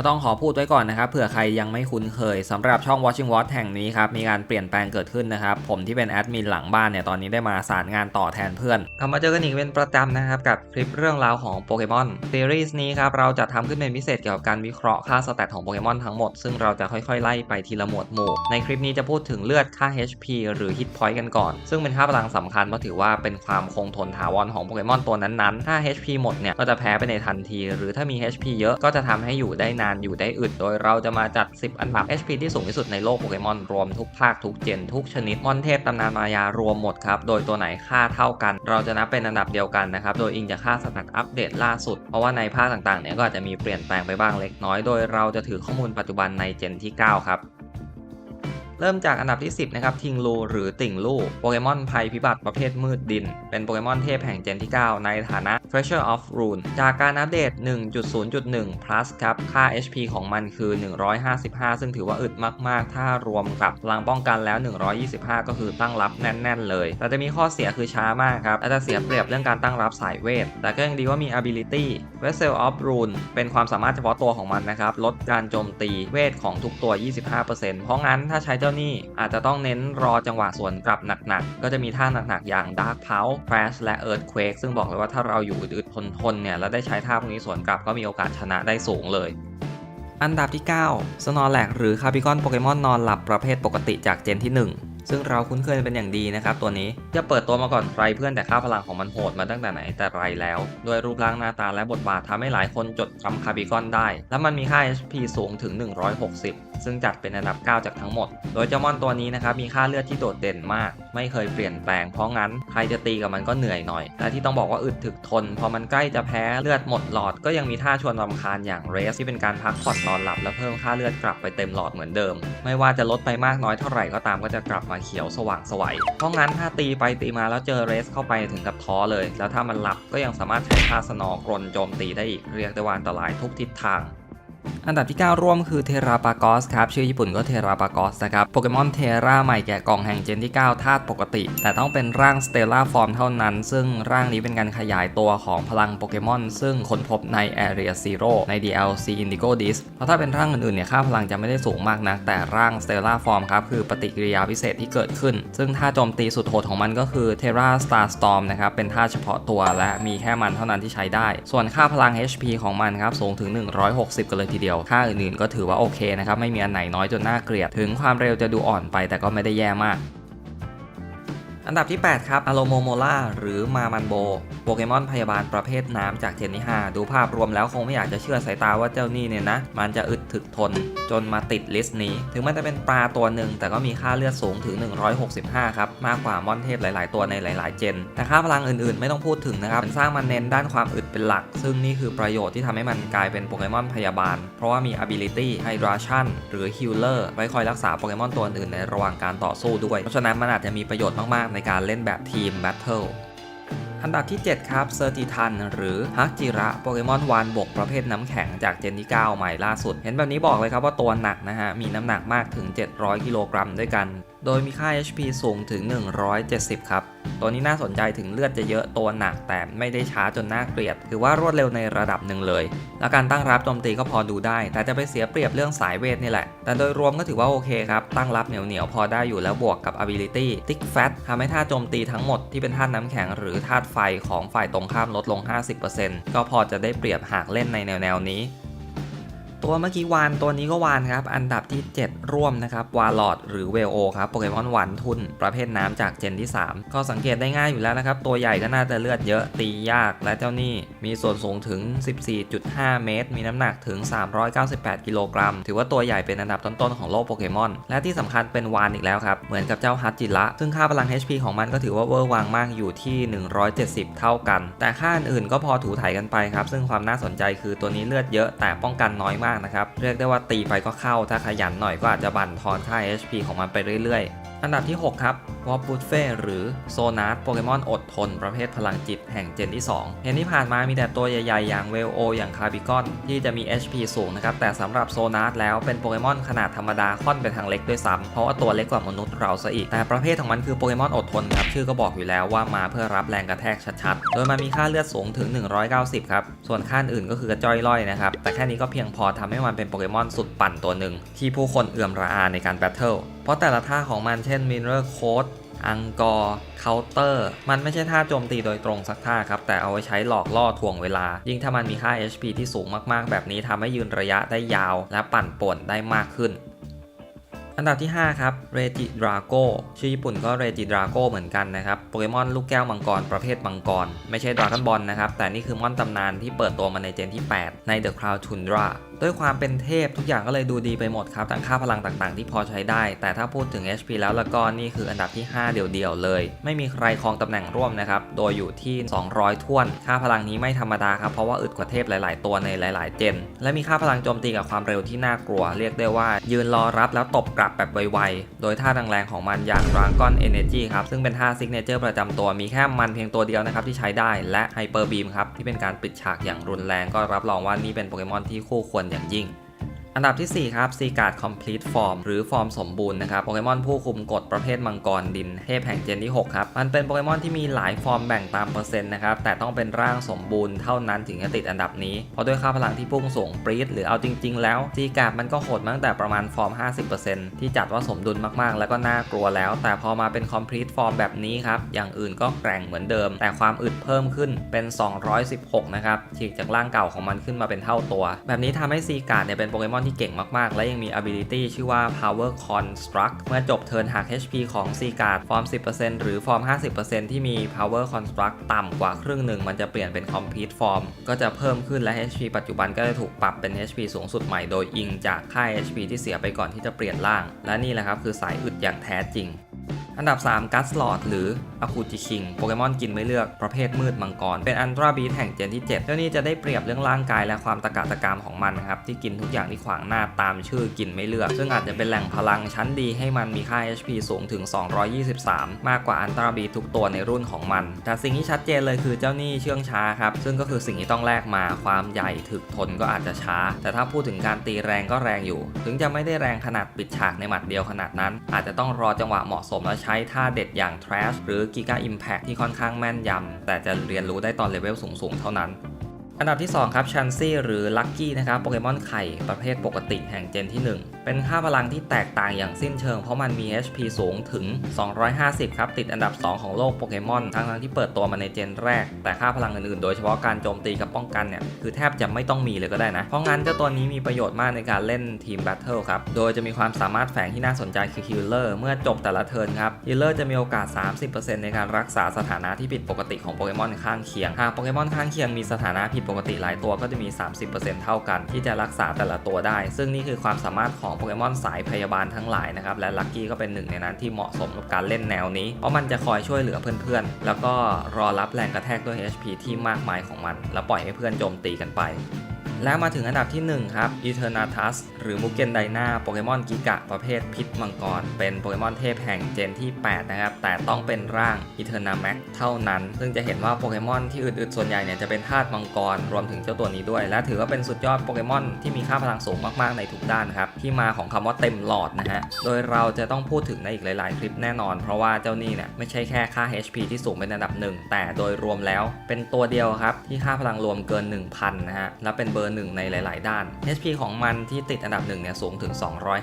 ก็ต้องขอพูดไว้ก่อนนะครับเผื่อใครยังไม่คุ้นเคยสำหรับช่อง Watching Watch แห่งนี้ครับมีการเปลี่ยนแปลงเกิดขึ้นนะครับ ผมที่เป็นแอดมินหลังบ้านเนี่ยตอนนี้ได้มาสารงานต่อแทนเพื่อนกลับมาเจอกันอีกเป็นประจำนะครับกับคลิปเรื่องราวของโปเกมอนซีรีส์นี้ครับเราจะทำขึ้นเป็นพิเศษเกี่ยวกับการวิเคราะห์ค่าสแตทของโปเกมอนทั้งหมดซึ่งเราจะค่อยๆ ไล่ไปทีละหมวดหมู่ในคลิปนี้จะพูดถึงเลือดค่า HP หรือ Hit Point กันก่อน ซึ่งเป็นค่าพลังสำคัญเพราะถือว่าเป็นความคงทนถาวรของโปเกมอนตัวนั้นๆถ้า HP หมดเนี่ยก็จะแพ้ไปในทันที หรือถ้ามี HP เยอะก็จะทำให้อยู่ได้นานอยู่ได้อึดโดยเราจะมาจัด 10 อันดับ HP ที่สูงที่สุดในโลกโปเกมอนรวมทุกภาคทุกเจนทุกชนิดมอนเทพตำนานมายารวมหมดครับ โดยตัวไหนค่าเท่ากัน เราจะนับเป็นอันดับเดียวกันนะครับ โดยอิงจากค่าสแตทอัปเดตล่าสุด เพราะว่าในภาคต่างๆเนี่ยก็อาจจะมีเปลี่ยนแปลงไปบ้างเล็กน้อย โดยเราจะถือข้อมูลปัจจุบันในเจนที่ 9 ครับ เริ่มจากอันดับที่ 10 นะครับ ทิงลูหรือติ่งลู่โปเกมอนภัยพิบัติประเภทมืดดิน เป็นโปเกมอนเทพแห่งเจนที่ 9 ในฐานะ Treasure of Rune จากการอัปเดต 1.0.1 plus ครับ ค่า HP ของมันคือ 155 ซึ่งถือว่าอึดมาก ๆ ถ้ารวมกับพลังป้องกันแล้ว 125 ก็คือตั้งรับแน่น ๆ เลย แต่จะมีข้อเสียคือช้ามากครับอาจจะเสียเปรียบเรื่องการตั้งรับสายเวท แต่ก็ยังดีว่ามี ability Vessel of Rune เป็นความสามารถเฉพาะตัวของมันนะครับ ลดการโจมตีเวทของทุกตัว 25%เพราะงั้นถ้าใช้เจ้านี่อาจจะต้องเน้นรอจังหวะสวนกลับหนักๆ ก็จะมีท่าหนักๆ อย่าง Dark p o u Crash และ Earthquake ซึ่งบอกเลยว่าถ้าเราอยู่อึดๆทนๆเนี่ยแล้วได้ใช้ท่าพวกนี้สวนกลับก็มีโอกาสชนะได้สูงเลยอันดับที่9 s n o r l a x หรือคาบิคอนโปเกมอนนอนหลับประเภทปกติจากเจนที่ 1 ซึ่งเราคุ้นเคยเป็นอย่างดีนะครับตัวนี้จะเปิดตัวมาก่อนใครเพื่อนแต่ค่าพลังของมันโหดมาตั้งแต่ไหนแต่ไรแล้ว ด้วยรูปร่างหน้าตาและบทบาททำให้หลายคนจดจำคาบิคอนได้ และมันมีค่า HP สูงถึง 160 ซึ่งจัดเป็นอันดับ 9 จากทั้งหมด โดยเจ้ามอนตัวนี้นะครับมีค่าเลือดที่โดดเด่นมากไม่เคยเปลี่ยนแปลงเพราะงั้นใครจะตีกับมันก็เหนื่อยหน่อยและที่ต้องบอกว่าอึดถึกทน พอมันใกล้จะแพ้เลือดหมดหลอด ก็ยังมีท่าชวนรำคาญอย่างเรสที่เป็นการพักผ่อนนอนหลับและเพิ่มค่าเลือดกลับไปเต็มหลอดเหมือนเดิม ไม่ว่าจะลดไปมากน้อยเท่าไหร่ก็ตามก็จะกลับมาเขียวสว่างสวัยเพราะงั้นถ้าตีไปตีมาแล้วเจอเรสเข้าไปถึงกับท้อเลย แล้วถ้ามันหลับก็ยังสามารถใช้ท่าสนอกรนโจมตีได้อีกเรียกได้ว่าอันตรายทุกทิศทาง อันดับที่ 9 ร่วมคือเทราปากอสครับ ชื่อญี่ปุ่นก็เทราปากอสนะครับ โปเกมอนเทราใหม่แกะกล่องแห่งเจนที่ 9 ธาตุปกติ แต่ต้องเป็นร่างสเตลล่าฟอร์มเท่านั้น ซึ่งร่างนี้เป็นการขยายตัวของพลังโปเกมอน ซึ่งค้นพบใน Area Zero ใน DLC Indigo Disc เพราะถ้าเป็นร่างอื่นๆเนี่ยค่าพลังจะไม่ได้สูงมากนัก แต่ร่างสเตลล่าฟอร์มครับ คือปฏิกิริยาพิเศษที่เกิดขึ้น ซึ่งท่าโจมตีสุดโหดของมันก็คือ Terra Star Storm นะครับเป็นท่าเฉพาะตัวและมีแค่มันเท่านั้นที่ใช้ได้ ส่วนค่าพลัง HP ของมันครับสูงถึง 160กันเลยทีเดียว ค่าอื่นๆ ก็ถือว่าโอเคนะครับ ไม่มีอันไหนน้อยจนน่าเกลียด ถึงความเร็วจะดูอ่อนไปแต่ก็ไม่ได้แย่มาก อันดับที่ 8 ครับอโลโมโมล่าหรือมามันโบ โปเกมอนพยาบาลประเภทน้ำจากเจนที่5ดูภาพรวมแล้วคงไม่อยากจะเชื่อสายตาว่าเจ้านี่เนี่ยนะ มันจะอึดถึกทน จนมาติดลิสต์นี้ ถึงมันจะเป็นปลาตัวหนึ่ง แต่ก็มีค่าเลือดสูงถึง 165 ครับ มากกว่ามอนเทพหลาย ๆ ตัวในหลาย ๆ เจน แต่ค่าพลังอื่น ๆ ไม่ต้องพูดถึงนะครับมันสร้างมันเน้นด้านความอึดเป็นหลัก ซึ่งนี่คือประโยชน์ที่ทำให้มันกลายเป็นโปเกมอนพยาบาล เพราะว่ามี ability hydration หรือ healer ไว้คอยรักษาโปเกมอนตัวอื่นในระหว่างการต่อสู้ด้วยเพราะฉะนั้นมันอาจจะมีประโยชน์มากๆในการเล่นแบบทีมแบทเทิลอันดับที่ 7 ครับเซอร์ติทันหรือฮักจิระโปเกมอนวานบกประเภทน้ำแข็งจากเจนที่ 9 ใหม่ล่าสุด เห็นแบบนี้บอกเลยครับว่าตัวหนักนะฮะ มีน้ำหนักมากถึง 700 กิโลกรัมด้วยกัน โดยมีค่า HP สูงถึง 170 ครับตัวนี้น่าสนใจถึงเลือดจะเยอะตัวหนักแต่ไม่ได้ช้าจนน่าเกลียดถือว่ารวดเร็วในระดับหนึ่งเลย และการตั้งรับโจมตีก็พอดูได้ แต่จะไปเสียเปรียบเรื่องสายเวทนี่แหละ แต่โดยรวมก็ถือว่าโอเคครับ ตั้งรับเหนียวๆพอได้อยู่แล้วบวกกับ ability Thick Fat ทำให้ท่าโจมตีทั้งหมดที่เป็นธาน้ำแข็งหรือธาตุไฟของฝ่ายตรงข้ามลดลง 50%ก็พอจะได้เปรียบหากเล่นในแนวๆนี้ ตัวเมื่อกี้วานตัวนี้ก็วานครับ อันดับที่ 7 ร่วมนะครับ วาลอดหรือเวลโอครับ โปเกมอนหวานทุน ประเภทน้ำจากเจนที่ 3 ก็สังเกตได้ง่ายอยู่แล้วนะครับ ตัวใหญ่ก็น่าจะเลือดเยอะตียากและเจ้านี่ มีส่วนสูงถึง 14.5 เมตร มีน้ำหนักถึง 398 กิโลกรัม ถือว่าตัวใหญ่เป็นอันดับต้นๆของโลกโปเกมอน และที่สำคัญเป็นวานอีกแล้วครับ เหมือนกับเจ้าฮัตจิระซึ่งค่าพลัง HP ของมันก็ถือว่าเวอร์วังมากอยู่ที่ 170 เท่ากัน แต่ค่าอื่นๆก็พอถูถ่ายกันไปครับซึ่งความน่าสนใจคือตัวนี้เลือดเยอะแต่ป้องกันน้อยมากนะครับ เรียกได้ว่าตีไปก็เข้า ถ้าขยันหน่อยก็อาจจะบั่นทอนค่า HP ของมันไปเรื่อยๆ อันดับที่ 6 ครับวอปปูดเฟ่หรือโซนาร์โปเกมอนอดทน ประเภทพลังจิตแห่งเจนที่2เห็นที่ผ่านมามีแต่ตัวใหญ่ ๆ อย่างเวลโออย่างคาบิกอน ที่จะมี HP สูงนะครับ แต่สำหรับโซนาร์แล้วเป็นโปเกมอนขนาดธรรมดาค่อนไปทางเล็กด้วยซ้ำเพราะว่าตัวเล็กกว่ามนุษย์เราซะอีก แต่ประเภทของมันคือโปเกมอนอดทนครับชื่อก็บอกอยู่แล้วว่ามาเพื่อรับแรงกระแทกชัดๆ โดยมันมีค่าเลือดสูงถึง 190 ครับ ส่วนค่าอื่นก็คือกระจ้อยล่อยนะครับ แต่แค่นี้ก็เพียงพอทำให้มันเป็นโปเกมอนสุดปั่นตัวหนึ่งที่ผู้คนเอื่อมระอาในการแบทเทิล เพราะแต่ละท่าของมันเช่นมินเรอร์โคด อังกอร์เคาน์เตอร์ มันไม่ใช่ท่าโจมตีโดยตรงสักท่าครับ แต่เอาไว้ใช้หลอกล่อถ่วงเวลา ยิ่งถ้ามันมีค่า HP ที่สูงมากๆ แบบนี้ทำให้ยืนระยะได้ยาว และปั่นป่วนได้มากขึ้น อันดับที่ 5 ครับเรจิดราโกชื่อญี่ปุ่นก็เรจิดราโกเหมือนกันนะครับ โปเกมอนลูกแก้วมังกรประเภทมังกร ไม่ใช่ดราก้อนบอลนะครับ แต่นี่คือมอนตำนานที่เปิดตัวมาในเจนที่ 8 ใน The Cloud Tundra ด้วยความเป็นเทพทุกอย่างก็เลยดูดีไปหมดครับทั้งค่าพลังต่างๆ ที่พอใช้ได้ แต่ถ้าพูดถึง HP แล้วแล้วก็นี่คืออันดับที่ 5 เดี่ยวๆเลย ไม่มีใครครองตำแหน่งร่วมนะครับ โดยอยู่ที่ 200ท้วน ค่าพลังนี้ไม่ธรรมดาครับ เพราะว่าอึดกว่าเทพหลาย ๆ ตัวในหลาย ๆ เจน และมีค่าพลังโจมตีกับความเร็วที่น่ากลัว เรียกได้ว่า ยืนรอรับแล้วตบกลับแบบไวๆ โดยท่าแรงๆของมันอย่าง Dragon Energy ครับ ซึ่งเป็นท่าซิกเนเจอร์ประจำตัวมีแค่มันเพียงตัวเดียวนะครับที่ใช้ได้และ Hyper Beam ครับที่เป็นการปิดฉากอย่างรุนแรงก็รับรองว่านี่เป็นโปเกมอนที่คู่ควรอย่างยิ่ง อันดับที่ 4 ครับซีการ์ด Complete Form หรือฟอร์มสมบูรณ์นะครับโปเกมอนผู้คุมกฎประเภทมังกรดินเทพแห่งเจนที่ 6 ครับ มันเป็นโปเกมอนที่มีหลายฟอร์มแบ่งตามเปอร์เซ็นต์นะครับ แต่ต้องเป็นร่างสมบูรณ์เท่านั้นถึงจะติดอันดับนี้ เพราะด้วยค่าพลังที่พุ่งสูงปรี๊ดหรือเอาจริง ๆ แล้วซีการ์ดมันก็โหดตั้งแต่ประมาณฟอร์ม 50%ที่จัดว่าสมดุลมากๆ แล้วก็น่ากลัวแล้ว แต่พอมาเป็น Complete Form แบบนี้ครับอย่างอื่นก็แกร่งเหมือนเดิม แต่ความอึดเพิ่มขึ้นเป็น 216 นะครับฉีกจากร่างเก่าของมันขึ้นมาเป็นเท่าตัว แบบนี้ทำให้ซีการ์ดเนี่ยเป็นโปเกมอนที่เก่งมากๆ และยังมี ability ชื่อว่า power construct เมื่อจบเทิร์นหาก HP ของ C card ฟอร์ม 10%หรือฟอร์ม 50%ที่มี power construct ต่ำกว่าครึ่งหนึ่ง มันจะเปลี่ยนเป็น complete form ก็จะเพิ่มขึ้นและ HP ปัจจุบันก็จะถูกปรับเป็น HP สูงสุดใหม่โดยอิงจากค่า HP ที่เสียไปก่อนที่จะเปลี่ยนร่าง และนี่แหละครับคือสายอึดอย่างแท้จริงอันดับ 3 กัสลอดหรืออาคูจิคิง โปเกมอนกินไม่เลือกประเภทมืดมังกร เป็นอันตราบีทแห่งเจนที่ 7 เจ้านี้จะได้เปรียบเรื่องร่างกายและความตะกะตะกามของมันนะครับ ที่กินทุกอย่างที่ขวางหน้าตามชื่อกินไม่เลือก ซึ่งอาจจะเป็นแหล่งพลังชั้นดีให้มันมีค่า HP สูงถึง 223 มากกว่าอันตราบีทุกตัวในรุ่นของมัน แต่สิ่งที่ชัดเจนเลยคือเจ้านี่เชื่องช้าครับ ซึ่งก็คือสิ่งที่ต้องแลกมาความใหญ่ถึกทนก็อาจจะช้า แต่ถ้าพูดถึงการตีแรงก็แรงอยู่ ถึงจะไม่ได้แรงขนาดปิดฉากในหมัดเดียวขนาดนั้น อาจจะต้องรอจังหวะเหมาะสมและใช้ท่าเด็ดอย่าง Trash หรือ Giga Impact ที่ค่อนข้างแม่นยำแต่จะเรียนรู้ได้ตอนเลเวลสูงๆ เท่านั้น อันดับที่ 2 ครับชันซี่หรือลั c กี้นะครับโปเกมอนไข่ประเภทปกติแห่งเจนที่ 1 เป็นค่าพลังที่แตกต่างอย่างสิ้นเชิงเพราะมันมี HP สูงถึง 250 ครับ ติดอันดับ 2 ของโลกโปเกมอนทั้งทั้งที่เปิดตัวมาในเจนแรก แต่ค่าพลังอื่นๆ โดยเฉพาะการโจมตีกับป้องกันเนี่ย คือแทบจะไม่ต้องมีเลยก็ได้นะ เพราะงั้นเจ้าตัวนี้มีประโยชน์มากในการเล่นทีมแบทเทิลครับ โดยจะมีความสามารถแฝงที่น่าสนใจคือฮิลเลอร์เมื่อจบแต่ละเทิร์นครับฮิลเลอร์จะมีโอกาส 30%ในการรักษาสถานะที่ผิดปกติของโปเกมอนข้างเคียงหากโปเกมอนข้างเคียงมีสถานะผิดปกติหลายตัวก็จะมี 30%เท่ากัน ที่จะรักษาแต่ละตัวได้ ซึ่งนี่คือความสามารถของโปเกมอนสายพยาบาลทั้งหลายนะครับ และลักกี้ก็เป็นหนึ่งในนั้นที่เหมาะสมกับการเล่นแนวนี้ เพราะมันจะคอยช่วยเหลือเพื่อนๆ แล้วก็รอรับแรงกระแทกด้วย HP ที่มากมายของมัน แล้วปล่อยให้เพื่อนโจมตีกันไป แล้วมาถึงอันดับที่ 1 ครับ Eternatus หรือมุกเกนไดนาโปเกมอนกิกะประเภทพิษมังกร เป็นโปเกมอนเทพแห่งเจนที่ 8 นะครับ แต่ต้องเป็นร่าง Eternamax เท่านั้น ซึ่งจะเห็นว่าโปเกมอนที่อื่นๆ ส่วนใหญ่เนี่ยจะเป็นธาตุมังกร รวมถึงเจ้าตัวนี้ด้วย และถือว่าเป็นสุดยอดโปเกมอนที่มีค่าพลังสูงมากๆในทุกด้านครับ ที่มาของคำว่าเต็มหลอดนะฮะ โดยเราจะต้องพูดถึงในอีกหลายๆ คลิปแน่นอน เพราะว่าเจ้านี่เนี่ยไม่ใช่แค่ค่า HP ที่สูงเป็นอันดับหนึ่งแต่โดยรวมแล้วเป็นตัวเดียวครับที่ค่าพลังรวมเกิน 1,000นะฮะและเป็นเบอร์หนึ่งในหลาย ๆ ด้าน HP ของมันที่ติดอันดับหนึ่งเนี่ยสูงถึง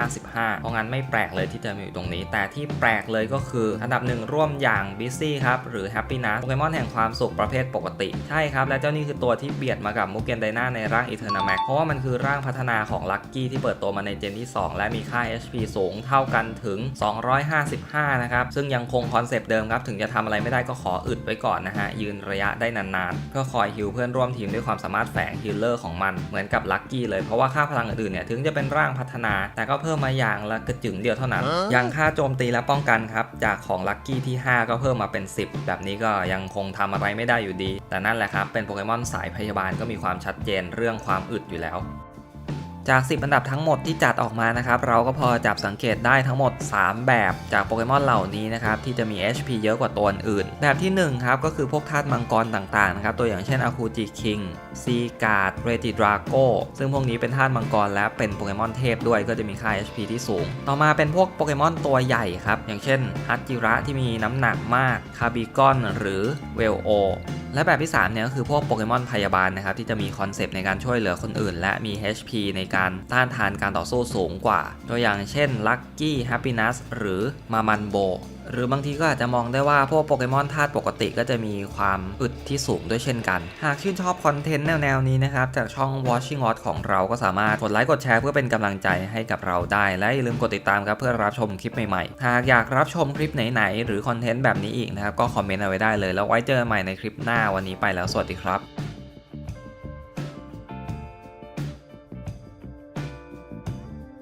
255 เพราะงั้นไม่แปลกเลยที่จะมาอยู่ตรงนี้ แต่ที่แปลกเลยก็คืออันดับหนึ่งร่วมอย่าง Busy ครับหรือ Happiness โปเกมอนแห่งความสุขประเภทปกติ ใช่ครับ และเจ้านี่คือตัวที่เบียดมากับมุกเกนไดนาในร่าง Eternamax เพราะว่ามันคือร่างพัฒนาของ Lucky ที่เปิดตัวมาในเจนที่ 2 และมีค่า HP สูงเท่ากันถึง 255 นะครับ ซึ่งยังคงคอนเซปต์เดิมครับ ถึงจะทำอะไรไม่ได้ก็ขออึดไว้ก่อนนะฮะ ยืนระยะได้นานๆก็คอยฮิวเพื่อนร่วมทีมด้วยความสามารถแฝงฮิลเลอร์ของมันเหมือนกับ Lucky เลยเพราะว่าค่าพลังอื่นๆเนี่ยถึงจะเป็นร่างพัฒนา แต่ก็เพิ่มมาอย่างละกระจึงเดียวเท่านั้น อย่างค่าโจมตีและป้องกันครับจากของลัคกี้ที่ 5 ก็เพิ่มมาเป็น 10 แบบนี้ก็ยังคงทำอะไรไม่ได้อยู่ดี แต่นั่นแหละครับเป็นโปเกมอนสายพยาบาลก็มีความชัดเจนเรื่องความอึดอยู่แล้ว จาก 10 อันดับทั้งหมดที่จัดออกมานะครับ เราก็พอจับสังเกตได้ทั้งหมด 3 แบบจากโปเกมอนเหล่านี้นะครับ ที่จะมี HP เยอะกว่าตัวอื่น แบบที่ 1 ครับ ก็คือพวกธาตุมังกรต่างๆนะครับ ตัวอย่างเช่นอาคูจิคิงซีการ์ดเรติดราโกซึ่งพวกนี้เป็นธาตุมังกรและเป็นโปเกมอนเทพด้วยก็จะมีค่า HP ที่สูง ต่อมาเป็นพวกโปเกมอนตัวใหญ่ครับ อย่างเช่นฮัตจิระที่มีน้ำหนักมากคาบิกอนหรือเวลโอ และแบบที่3เนี่ยก็คือพวกโปเกมอนพยาบาลนะครับที่จะมีคอนเซปต์ในการช่วยเหลือคนอื่น และมี HP ในการต้านทานการต่อสู้สูงกว่า ตัวอย่างเช่นลักกี้แฮปปี้นัสหรือมามันโบ หรือบางทีก็อาจจะมองได้ว่าพวกโปเกมอนธาตุปกติก็จะมีความอึดที่สูงด้วยเช่นกัน หากชื่นชอบคอนเทนต์แนวๆนี้นะครับ จากช่อง Watching Watch ของเราก็สามารถกดไลค์กดแชร์เพื่อเป็นกำลังใจให้กับเราได้ และอย่าลืมกดติดตามครับเพื่อรับชมคลิปใหม่ๆ หากอยากรับชมคลิปไหนๆหรือคอนเทนต์แบบนี้อีกนะครับก็คอมเมนต์เอาไว้ได้เลยแล้วไว้เจอกันใหม่ในคลิปหน้าวันนี้ไปแล้วสวัสดีครับ